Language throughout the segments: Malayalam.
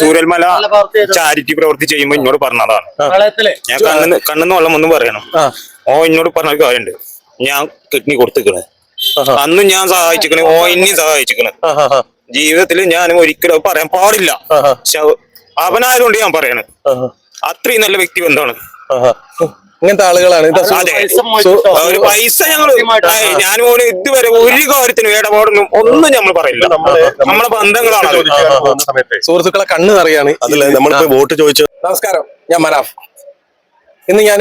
സൂര്യൽമല ചാരിറ്റി പ്രവൃത്തി ചെയ്യുമ്പോ എന്നോട് പറഞ്ഞതാണ്. ഞാൻ കണ്ണിന്ന് കണ്ണെന്ന് വെള്ളം ഒന്നും പറയണം. ഓ എന്നോട് പറഞ്ഞ കാര്യണ്ട് കാര്യമുണ്ട്. ഞാൻ കിഡ്നി കൊടുത്തിക്കണ്. അന്ന് ഞാൻ സഹായിച്ചിക്കണ്. ഓ ഇനിയും സഹായിച്ചിക്കണ്. ജീവിതത്തിൽ ഞാൻ ഒരിക്കലും പറയാൻ പാടില്ല. അവനായതുകൊണ്ട് ഞാൻ പറയണേ. അത്രയും നല്ല വ്യക്തി ബന്ധമാണ്. ഇങ്ങനത്തെ ആളുകളാണ്. ഒരു പൈസ ഞങ്ങൾ ഞാൻ പോലും ഇതുവരെ ഒരു കാര്യത്തിനും ഇടപാടൊന്നും ഒന്നും നമ്മൾ പറയില്ല. നമ്മളെ ബന്ധങ്ങളാണ്. സുഹൃത്തുക്കളെ കണ്ണ് നിറയാണ്. അതല്ല നമ്മളിപ്പോ വോട്ട് ചോദിച്ചു നമസ്കാരം. ഞാൻ മനാഫ്. ഇന്ന് ഞാൻ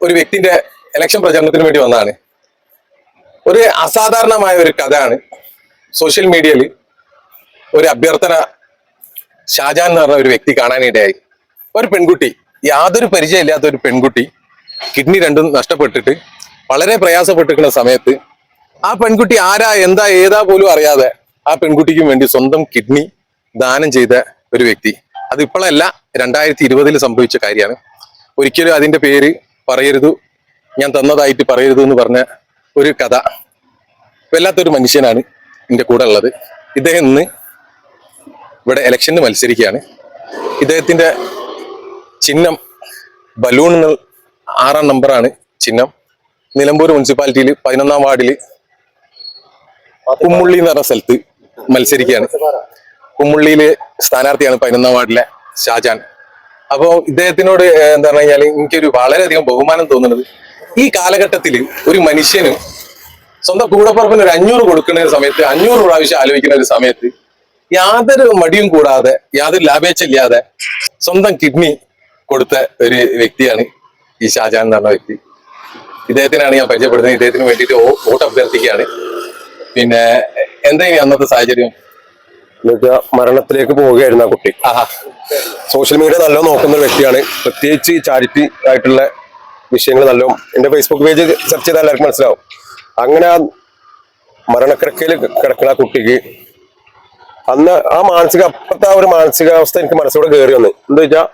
ഒരു വ്യക്തിന്റെ ഇലക്ഷൻ പ്രചരണത്തിന് വേണ്ടി വന്നതാണ്. ഒരു അസാധാരണമായ ഒരു കഥയാണ്. സോഷ്യൽ മീഡിയയിൽ ഒരു അഭ്യർത്ഥന ഷാജാൻ എന്ന് പറഞ്ഞ ഒരു വ്യക്തി കാണാനിടയായി. ഒരു പെൺകുട്ടി. യാതൊരു പരിചയമില്ലാത്ത ഒരു പെൺകുട്ടി കിഡ്നി രണ്ടും നഷ്ടപ്പെട്ടിട്ട് വളരെ പ്രയാസപ്പെട്ടിരിക്കുന്ന സമയത്ത് ആ പെൺകുട്ടി ആരാ എന്താ ഏതാ പോലും അറിയാതെ ആ പെൺകുട്ടിക്കും വേണ്ടി സ്വന്തം കിഡ്നി ദാനം ചെയ്ത ഒരു വ്യക്തി. അത് ഇപ്പോഴല്ല രണ്ടായിരത്തി ഇരുപതിൽ സംഭവിച്ച കാര്യമാണ്. ഒരിക്കലും അതിന്റെ പേര് പറയരുത് ഞാൻ തന്നതായിട്ട് പറയരുത് എന്ന് പറഞ്ഞ ഒരു കഥ വല്ലാത്തൊരു മനുഷ്യനാണ് എന്റെ കൂടെ ഉള്ളത്. ഇദ്ദേഹം ഇന്ന് ഇവിടെ ഇലക്ഷന് മത്സരിക്കുകയാണ്. ഇദ്ദേഹത്തിന്റെ ചിഹ്നം ബലൂൺ എന്ന് ആറാം നമ്പറാണ് ചിഹ്നം. നിലമ്പൂർ മുനിസിപ്പാലിറ്റിയിൽ പതിനൊന്നാം വാർഡിൽ കുമ്മുള്ളി എന്ന് പറഞ്ഞ സ്ഥലത്ത് മത്സരിക്കുകയാണ്. കുമ്മുള്ളിയിലെ സ്ഥാനാർത്ഥിയാണ് പതിനൊന്നാം വാർഡിലെ ഷാജാൻ. അപ്പോൾ ഇദ്ദേഹത്തിനോട് എന്താ പറഞ്ഞു കഴിഞ്ഞാൽ എനിക്കൊരു വളരെയധികം ബഹുമാനം തോന്നുന്നത്. ഈ കാലഘട്ടത്തിൽ ഒരു മനുഷ്യന് സ്വന്തം കൂടപ്പുറപ്പിന് ഒരു അഞ്ഞൂറ് കൊടുക്കുന്ന സമയത്ത് അഞ്ഞൂറ് പ്രാവശ്യം ആലോചിക്കുന്ന ഒരു സമയത്ത് യാതൊരു മടിയും കൂടാതെ യാതൊരു ലാഭേച്ഛ ഇല്ലാതെ സ്വന്തം കിഡ്നി കൊടുത്ത ഒരു വ്യക്തിയാണ് ഈ ഷാജാൻ എന്ന് പറഞ്ഞ വ്യക്തി. ഇദ്ദേഹത്തിനാണ് ഞാൻ പരിചയപ്പെടുന്നത്. ഇദ്ദേഹത്തിന് വേണ്ടിയിട്ട് വോട്ട് അഭ്യർത്ഥിക്കുകയാണ്. പിന്നെ എന്തെങ്കിലും അന്നത്തെ സാഹചര്യം? മരണത്തിലേക്ക് പോവുകയായിരുന്നു ആ കുട്ടി. സോഷ്യൽ മീഡിയ നല്ല നോക്കുന്ന ഒരു വ്യക്തിയാണ്. പ്രത്യേകിച്ച് ചാരിറ്റി ആയിട്ടുള്ള വിഷയങ്ങൾ നല്ല എന്റെ ഫേസ്ബുക്ക് പേജ് സെർച്ച് ചെയ്താൽ എല്ലാവർക്കും മനസ്സിലാവും. അങ്ങനെ ആ മരണക്കിടക്കയിൽ കിടക്കുന്ന ആ കുട്ടിക്ക് അന്ന് ആ മാനസിക അപ്പത്തെ ആ ഒരു മാനസികാവസ്ഥ എനിക്ക് മനസ്സിലൂടെ കയറി വന്നു. എന്താ വെച്ചാൽ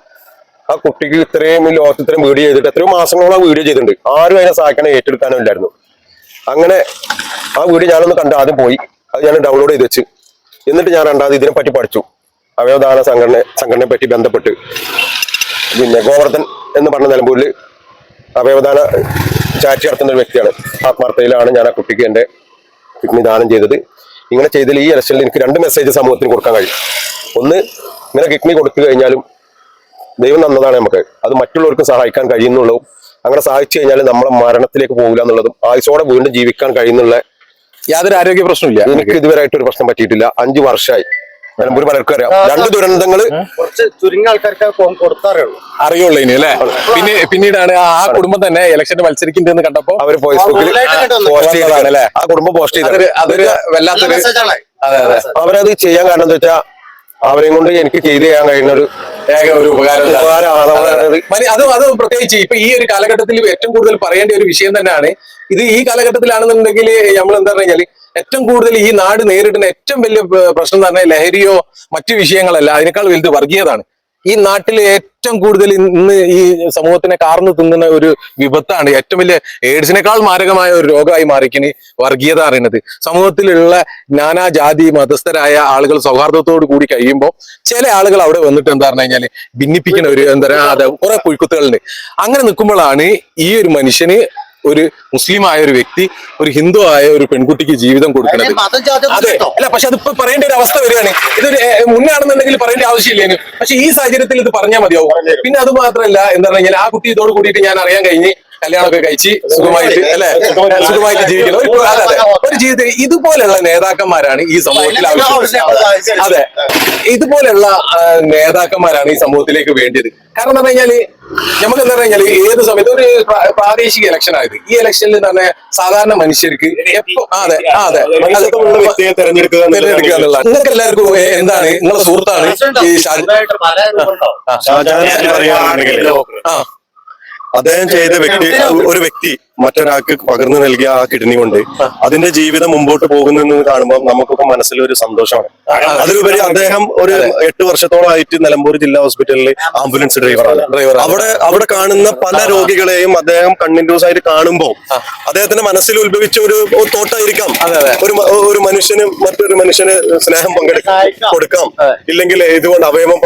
ആ കുട്ടിക്ക് ഇത്രയും ലോകത്ത് ഇത്രയും വീഡിയോ ചെയ്തിട്ട് എത്രയോ മാസങ്ങളോളം വീഡിയോ ചെയ്തിട്ടുണ്ട്. ആരും അതിനെ സഹായിക്കാനോ ഏറ്റെടുക്കാനോ ഇല്ലായിരുന്നു അങ്ങനെ ആ വീഡിയോ ഞാനൊന്ന് കണ്ട് ആദ്യം പോയി. അത് ഞാൻ ഡൗൺലോഡ് ചെയ്ത് വെച്ച്. എന്നിട്ട് ഞാൻ രണ്ടാമത് ഇതിനെ പറ്റി പഠിച്ചു. അവയവദാന സംഘടന സംഘടനയെ പറ്റി ബന്ധപ്പെട്ട്. പിന്നെ ഗോവർദ്ധൻ എന്ന് പറഞ്ഞ നിലമ്പൂരിൽ അവയവദാന ചാറ്റി നടത്തുന്ന ഒരു വ്യക്തിയാണ്. ആത്മാർത്ഥയിലാണ് ഞാൻ ആ കുട്ടിക്ക് എന്റെ കിഡ്നി ദാനം ചെയ്തത്. ഇങ്ങനെ ചെയ്തതിൽ ഈ ഇലക്ഷനിൽ എനിക്ക് രണ്ട് മെസ്സേജ് സമൂഹത്തിന് കൊടുക്കാൻ കഴിയും. ഒന്ന് ഇങ്ങനെ കിഡ്നി കൊടുത്തു കഴിഞ്ഞാലും ദൈവം നന്നതാണ് നമുക്ക്. അത് മറ്റുള്ളവർക്ക് സഹായിക്കാൻ കഴിയുന്നുള്ളൂ. അങ്ങനെ സഹായിച്ചു കഴിഞ്ഞാൽ നമ്മളെ മരണത്തിലേക്ക് പോകില്ല എന്നുള്ളതും ആയുസോടെ വീണ്ടും ജീവിക്കാൻ കഴിയുന്നുള്ള യാതൊരു ആരോഗ്യ പ്രശ്നമില്ല എനിക്ക് ഇതുവരെ ആയിട്ട് ഒരു പ്രശ്നം പറ്റിയിട്ടില്ല. അഞ്ചു വർഷമായി. നിലമ്പൂർ പലർക്കും അറിയാം. രണ്ട് ദുരന്തങ്ങൾ കുറച്ച് ചുരുങ്ങിയ ആൾക്കാർക്ക് അറിയുള്ളൂ ഇനി അല്ലേ? പിന്നെ പിന്നീടാണ് ആ ആ കുടുംബം തന്നെ ഇലക്ഷന് മത്സരിക്കുന്നുണ്ടെന്ന് കണ്ടപ്പോ അവർ ഫേസ്ബുക്കിൽ പോസ്റ്റ് ചെയ്തതാണ് അല്ലെ? ആ കുടുംബം പോസ്റ്റ് ചെയ്തത് അതൊരു വല്ലാത്തൊരു മെസ്സേജാണ് അതെ അതെ. അവരത് ചെയ്യാൻ കാരണം എന്താ വെച്ചാൽ അവരെയും കൊണ്ട് എനിക്ക് ചെയ്ത് ചെയ്യാൻ കഴിയുന്ന ഒരു ഏക ഒരു ഉപകാരം ഉപകാരമാണ് അത്. അത് പ്രത്യേകിച്ച് ഇപ്പൊ ഈ ഒരു കാലഘട്ടത്തിൽ ഏറ്റവും കൂടുതൽ പറയേണ്ട ഒരു വിഷയം തന്നെയാണ്. ഇത് ഈ കാലഘട്ടത്തിലാണെന്നുണ്ടെങ്കിൽ നമ്മൾ എന്താ പറഞ്ഞാൽ ഏറ്റവും കൂടുതൽ ഈ നാട് നേരിടുന്ന ഏറ്റവും വലിയ പ്രശ്നം എന്ന് പറഞ്ഞാൽ ലഹരിയോ മറ്റു വിഷയങ്ങളല്ല. അതിനേക്കാൾ വലുത് വർഗീയതാണ്. ഈ നാട്ടിൽ ഏറ്റവും കൂടുതൽ ഇന്ന് ഈ സമൂഹത്തിനെ കാർന്നു തിന്നുന്ന ഒരു വിപത്താണ് ഏറ്റവും വലിയ എയ്ഡ്സിനേക്കാൾ മാരകമായ ഒരു രോഗമായി മാറിക്കിന് വർഗീയത അറിയുന്നത്. സമൂഹത്തിലുള്ള നാനാ ജാതി മതസ്ഥരായ ആളുകൾ സൗഹാർദ്ദത്തോട് കൂടി കഴിയുമ്പോൾ ചില ആളുകൾ അവിടെ വന്നിട്ട് എന്താ പറഞ്ഞു കഴിഞ്ഞാൽ ഭിന്നിപ്പിക്കുന്ന ഒരു എന്താ പറയുക കുറെ പുഴുക്കുത്തുകളുണ്ട് അങ്ങനെ നിൽക്കുമ്പോഴാണ് ഈ ഒരു മനുഷ്യന് ഒരു മുസ്ലിം ആയ ഒരു വ്യക്തി ഒരു ഹിന്ദു ആയ ഒരു പെൺകുട്ടിക്ക് ജീവിതം കൊടുക്കുന്നത് അതെ? അല്ല പക്ഷെ അതിപ്പോ പറയേണ്ട ഒരു അവസ്ഥ വരികയാണ്. ഇതൊരു മുന്നാണെന്നുണ്ടെങ്കിൽ പറയേണ്ട ആവശ്യമില്ലേനു. പക്ഷെ ഈ സാഹചര്യത്തിൽ ഇത് പറഞ്ഞാൽ മതിയാവും. പിന്നെ അത് മാത്രമല്ല എന്താ പറഞ്ഞാൽ ആ കുട്ടി ഇതോട് കൂടിയിട്ട് ഞാൻ അറിയാൻ കഴിഞ്ഞ് കല്യാണമൊക്കെ കഴിച്ച് സുഖമായിട്ട് അല്ലെ? സുഖമായിട്ട് ജീവിക്കണം ഒരു അതെ അതെ. ഒരു ജീവിതത്തിൽ ഇതുപോലെയുള്ള നേതാക്കന്മാരാണ് ഈ സമൂഹത്തിൽ ആവശ്യം. അതെ. ഇതുപോലെയുള്ള നേതാക്കന്മാരാണ് ഈ സമൂഹത്തിലേക്ക് വേണ്ടത് കാരണം എന്താ കഴിഞ്ഞാൽ നമുക്ക് എന്താ പറഞ്ഞാൽ ഏത് സമയത്ത് ഒരു പ്രാദേശിക ഇലക്ഷൻ ആയത്. ഈ ഇലക്ഷനിൽ തന്നെ സാധാരണ മനുഷ്യർക്ക് എപ്പോ അതെ അതെ. തെരഞ്ഞെടുക്കുക എന്നുള്ളത് നിങ്ങൾക്ക് എല്ലാവർക്കും എന്താണ്? നിങ്ങളെ സുഹൃത്താണ് ഈ ഷാജി ആ. അദ്ദേഹം ചെയ്ത വ്യക്തി ഒരു വ്യക്തി മറ്റൊരാൾക്ക് പകർന്നു നൽകിയ ആ കിഡ്നി കൊണ്ട് അതിന്റെ ജീവിതം മുമ്പോട്ട് പോകുന്നെന്ന് കാണുമ്പോൾ നമുക്കൊക്കെ മനസ്സിൽ ഒരു സന്തോഷമാണ് അതിലുപരി അദ്ദേഹം ഒരു എട്ട് വർഷത്തോളമായിട്ട് നിലമ്പൂർ ജില്ലാ ഹോസ്പിറ്റലിൽ ആംബുലൻസ് ഡ്രൈവറാണ്. അവിടെ അവിടെ കാണുന്ന പല രോഗികളെയും അദ്ദേഹം കണ്ടിന്യൂസ് ആയിട്ട് കാണുമ്പോൾ അദ്ദേഹത്തിന്റെ മനസ്സിൽ ഉത്ഭവിച്ച ഒരു തോട്ടായിരിക്കാം. ഒരു ഒരു മനുഷ്യന് മറ്റൊരു മനുഷ്യന് സ്നേഹം പങ്കെടുക്കാം. കൊടുക്കാം. ഇല്ലെങ്കിൽ ഇതുകൊണ്ട് അവയവം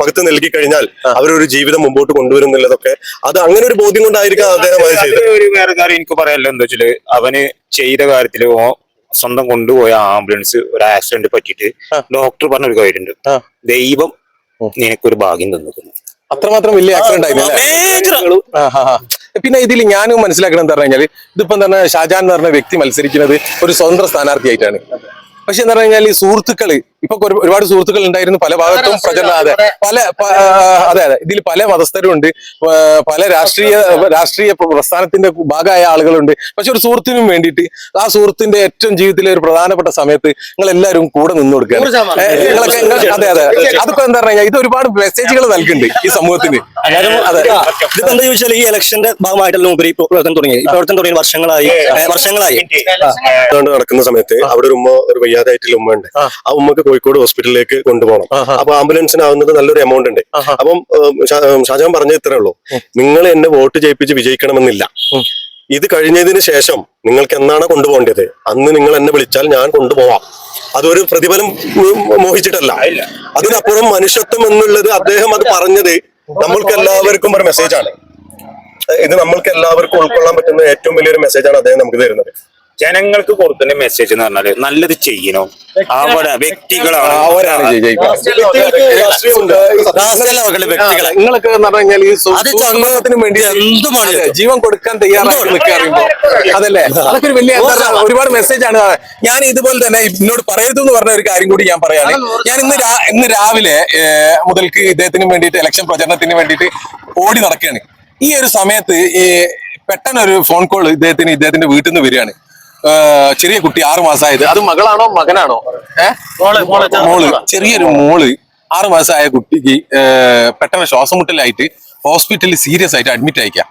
പകുത്ത് നൽകി കഴിഞ്ഞാൽ അവരൊരു ജീവിതം മുമ്പോട്ട് കൊണ്ടുവരുന്നുള്ളതൊക്കെ അത് അങ്ങനെ ഒരു ബോധ്യം കൊണ്ടായിരിക്കാം അദ്ദേഹം അത് ചെയ്തത്. ഒരു വേറെ കാര്യം എനിക്ക് പറയാനല്ലോ എന്താ വെച്ചാൽ അവന് ചെയ്ത കാര്യത്തിൽ ഓ സ്വന്തം കൊണ്ടുപോയ ആംബുലൻസ് ഒരു ആക്സിഡന്റ് പറ്റിയിട്ട് ഡോക്ടർ പറഞ്ഞ ഒരു കാര്യമുണ്ട്. ദൈവം നിനക്കൊരു ഭാഗ്യം തന്നിരിക്കുന്നു. അത്രമാത്രം വലിയ ആക്സിഡന്റ് ആയിരുന്നു. പിന്നെ ഇതിൽ ഞാനും മനസ്സിലാക്കണം എന്താ പറഞ്ഞു കഴിഞ്ഞാൽ ഇതിപ്പം തന്നെ ഷാജാൻ എന്ന് പറഞ്ഞ വ്യക്തി മത്സരിക്കുന്നത് ഒരു സ്വതന്ത്ര സ്ഥാനാർത്ഥിയായിട്ടാണ്. പക്ഷെ എന്താ പറഞ്ഞു കഴിഞ്ഞാൽ സുഹൃത്തുക്കൾ ഇപ്പൊ ഒരു- ഒരുപാട് സുഹൃത്തുക്കൾ ഉണ്ടായിരുന്നു പല ഭാഗത്തും പ്രചരണം അതെ പല അതെ അതെ. ഇതിൽ പല മതസ്ഥരുണ്ട് പല രാഷ്ട്രീയ രാഷ്ട്രീയ പ്രസ്ഥാനത്തിന്റെ ഭാഗമായ ആളുകളുണ്ട്. പക്ഷെ ഒരു സുഹൃത്തിനും വേണ്ടിയിട്ട് ആ സുഹൃത്തിന്റെ ഏറ്റവും ജീവിതത്തിലെ ഒരു പ്രധാനപ്പെട്ട സമയത്ത് നിങ്ങൾ എല്ലാവരും കൂടെ നിന്ന് കൊടുക്കുകയാണ്. നിങ്ങളൊക്കെ അതെ അതെ. അതിപ്പോ എന്താ പറഞ്ഞു കഴിഞ്ഞാൽ ഇത് ഒരുപാട് മെസ്സേജുകൾ നൽകുന്നുണ്ട് ഈ സമൂഹത്തിന്. അതെ. ഇതെന്താ എന്താ ചോദിച്ചാൽ ഈ ഇലക്ഷന്റെ ഭാഗമായിട്ടല്ലോ ഉപരി പ്രവർത്തനം തുടങ്ങി ഈ പ്രവർത്തനം തുടങ്ങി വർഷങ്ങളായി. വർഷങ്ങളായി. അതുകൊണ്ട് നടക്കുന്ന സമയത്ത് അവിടെ ഒരു ഉമ്മ ഒരു വയ്യാതായിട്ടുള്ള ഉമ്മ ഉണ്ട്. ആ. ഉമ്മക്ക് കോഴിക്കോട് ഹോസ്പിറ്റലിലേക്ക് കൊണ്ടുപോകണം. അപ്പൊ ആംബുലൻസിനാവുന്നത് നല്ലൊരു എമൗണ്ട് ഉണ്ട്. അപ്പം ഷാജാൻ പറഞ്ഞേ ഇത്രേ ഉള്ളൂ. നിങ്ങൾ എന്നെ വോട്ട് ചെയ്യിപ്പിച്ച് വിജയിക്കണമെന്നില്ല. ഇത് കഴിഞ്ഞതിന് ശേഷം നിങ്ങൾക്ക് എന്നാണ് കൊണ്ടുപോകേണ്ടത്? അന്ന് നിങ്ങൾ എന്നെ വിളിച്ചാൽ ഞാൻ കൊണ്ടുപോവാം. അതൊരു പ്രതിഫലം മോഹിച്ചിട്ടല്ല. അതിനപ്പുറം മനുഷ്യത്വം എന്നുള്ളത് അദ്ദേഹം അത് പറഞ്ഞത് നമ്മൾക്ക് എല്ലാവർക്കും ഒരു മെസ്സേജാണ് ഇത് നമ്മൾക്ക് എല്ലാവർക്കും ഉൾക്കൊള്ളാൻ പറ്റുന്ന ഏറ്റവും വലിയൊരു മെസ്സേജാണ് അദ്ദേഹം നമുക്ക് തരുന്നത്. ജനങ്ങൾക്ക് കൊടുക്കുന്ന മെസ്സേജ് എന്ന് പറഞ്ഞാൽ നല്ലത് ചെയ്യണോ. അവിടെ വ്യക്തികളാണ്. നിങ്ങളൊക്കെ എന്ന് പറഞ്ഞു ഈ സമൂഹത്തിന് വേണ്ടി എന്തുമാണ് ജീവൻ കൊടുക്കാൻ തയ്യാറായി നിൽക്കുക അറിയുമ്പോ അതല്ലേ? അതൊക്കെ ഒരു വലിയ എന്താ ഒരുപാട് മെസ്സേജ് ആണ്. ഞാൻ ഇതുപോലെ തന്നെ എന്നോട് പറയരുത് എന്ന് പറഞ്ഞ ഒരു കാര്യം കൂടി ഞാൻ പറയാം. ഞാൻ ഇന്ന് ഇന്ന് രാവിലെ മുതൽക്ക് ഇദ്ദേഹത്തിന് വേണ്ടിട്ട് ഇലക്ഷൻ പ്രചരണത്തിന് വേണ്ടിട്ട് ഓടി നടക്കുകയാണ്. ഈ ഒരു സമയത്ത് ഈ പെട്ടെന്ന് ഒരു ഫോൺ കോൾ ഇദ്ദേഹത്തിന് ഇദ്ദേഹത്തിന്റെ വീട്ടിൽ നിന്ന് വരികയാണ്. ചെറിയ കുട്ടി ആറു മാസമായത് അത് മകളാണോ മകനാണോ? മോൾ ചെറിയൊരു മോൾ. ആറു മാസമായ കുട്ടിക്ക് പെട്ടെന്ന് ശ്വാസം മുട്ടലായിട്ട് ഹോസ്പിറ്റലിൽ സീരിയസ് ആയിട്ട് അഡ്മിറ്റ് അയക്കാം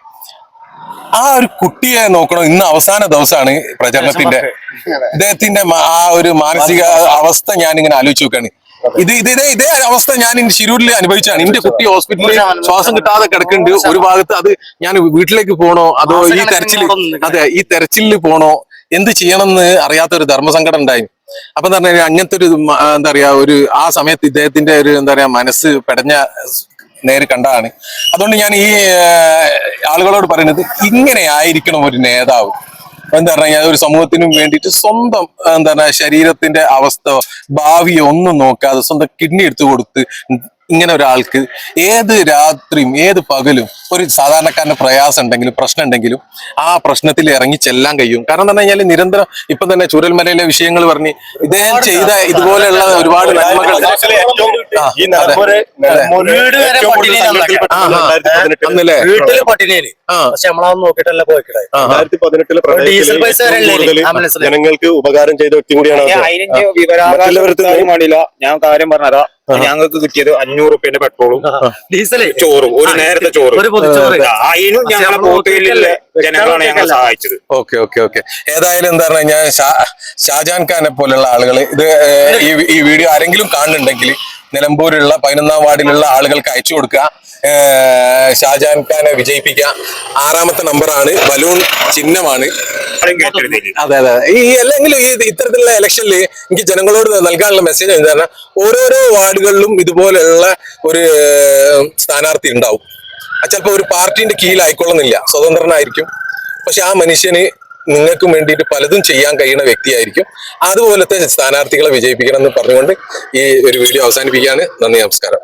ആ ഒരു കുട്ടിയെ നോക്കണം? ഇന്ന് അവസാന ദിവസമാണ് പ്രചരണത്തിന്റെ. ഇദ്ദേഹത്തിന്റെ ആ ഒരു മാനസിക അവസ്ഥ ഞാൻ ഇങ്ങനെ ആലോചിച്ച് നോക്കാണ്. ഇത് ഇത് ഇതേ ഇതേ അവസ്ഥ ഞാൻ ശിരൂരിൽ അനുഭവിച്ചാണ്. എന്റെ കുട്ടി ഹോസ്പിറ്റലിൽ ശ്വാസം കിട്ടാതെ കിടക്കുന്നുണ്ട്. ഒരു ഭാഗത്ത് അത് ഞാൻ വീട്ടിലേക്ക് പോണോ? അതോ ഈ തെരച്ചിൽ അതെ ഈ തെരച്ചിലിൽ പോണോ? എന്ത് ചെയ്യണമെന്ന് അറിയാത്ത ഒരു ധർമ്മസങ്കടം ഉണ്ടായി. അപ്പൊ എന്താ പറഞ്ഞാൽ അങ്ങനത്തെ ഒരു എന്താ പറയാ ഒരു ആ സമയത്ത് ഇദ്ദേഹത്തിന്റെ ഒരു എന്താ പറയാ മനസ്സ് പെടഞ്ഞ നേര് കണ്ടതാണ്. അതുകൊണ്ട് ഞാൻ ഈ ആളുകളോട് പറയുന്നത് ഇങ്ങനെ ആയിരിക്കണം ഒരു നേതാവ്. എന്താ പറഞ്ഞാൽ ഒരു സമൂഹത്തിനും വേണ്ടിയിട്ട് സ്വന്തം എന്താ പറയുക ശരീരത്തിന്റെ അവസ്ഥ ഭാവിയോ ഒന്നും നോക്കാതെ സ്വന്തം കിഡ്നി എടുത്തു കൊടുത്ത് ഇങ്ങനെ ഒരാൾക്ക് ഏത് രാത്രിയും ഏത് പകലും ഒരു സാധാരണക്കാരന്റെ പ്രയാസം ഉണ്ടെങ്കിലും പ്രശ്നം ഉണ്ടെങ്കിലും ആ പ്രശ്നത്തിൽ ഇറങ്ങി ചെല്ലാൻ കഴിയും. കാരണം എന്ന് പറഞ്ഞാൽ നിരന്തരം ഇപ്പൊ തന്നെ ചുരൽമലയിലെ വിഷയങ്ങൾ പറഞ്ഞ് ഇദ്ദേഹം ചെയ്ത ഇതുപോലെയുള്ള ഒരുപാട് നന്മകൾ അന്നല്ലേ? വീട്ടിൽ പട്ടിണിയിൽ. പക്ഷെ നമ്മളതൊന്നും നോക്കിയിട്ടല്ല. രണ്ടായിരത്തി പതിനെട്ടിലെ? ജനങ്ങൾക്ക് ഉപകാരം ചെയ്ത വ്യക്തി കൂടിയാണ് ഞാൻ കാര്യം പറഞ്ഞതാ ഞങ്ങൾക്ക് കിട്ടിയത് അഞ്ഞൂറ് റുപ്യന്റെ പെട്രോളും ഡീസലേ. ചോറും. ഒരു നേരത്തെ ചോറ്. അതിനും ഞങ്ങളെ പോത്തുകല്ലിലെ ജനങ്ങളാണ് ഞങ്ങളെ സഹായിച്ചത്. Okay okay okay. ഏതായാലും എന്താ പറഞ്ഞാൽ ഞാൻ ഷാജാൻ ഖാനെ പോലെയുള്ള ആളുകൾ ഇത് ഈ വീഡിയോ ആരെങ്കിലും കാണുന്നുണ്ടെങ്കിൽ നിലമ്പൂരിലുള്ള പതിനൊന്നാം വാർഡിലുള്ള ആളുകൾക്ക് അയച്ചു കൊടുക്കുക. ഷാജാൻ ഖാനെ വിജയിപ്പിക്കാം. ആറാമത്തെ നമ്പറാണ് ബലൂൺ ചിഹ്നമാണ്. അതെ അതെ. ഈ അല്ലെങ്കിൽ ഈ ഇത്തരത്തിലുള്ള ഇലക്ഷനിൽ എനിക്ക് ജനങ്ങളോട് നൽകാനുള്ള മെസ്സേജ് എന്താണ് ഓരോരോ വാർഡുകളിലും ഇതുപോലെയുള്ള ഒരു സ്ഥാനാർത്ഥി ഉണ്ടാവും. ചിലപ്പോൾ ഒരു പാർട്ടിന്റെ കീഴിലായിക്കൊള്ളുന്നില്ല. സ്വതന്ത്രനായിരിക്കും. പക്ഷെ ആ മനുഷ്യന് നിങ്ങൾക്കും വേണ്ടിയിട്ട് പലതും ചെയ്യാൻ കഴിയുന്ന വ്യക്തിയായിരിക്കും. അതുപോലത്തെ സ്ഥാനാർത്ഥികളെ വിജയിപ്പിക്കണം എന്ന് പറഞ്ഞുകൊണ്ട് ഈ ഒരു വീഡിയോ അവസാനിപ്പിക്കുകയാണ്. നന്ദി നമസ്കാരം.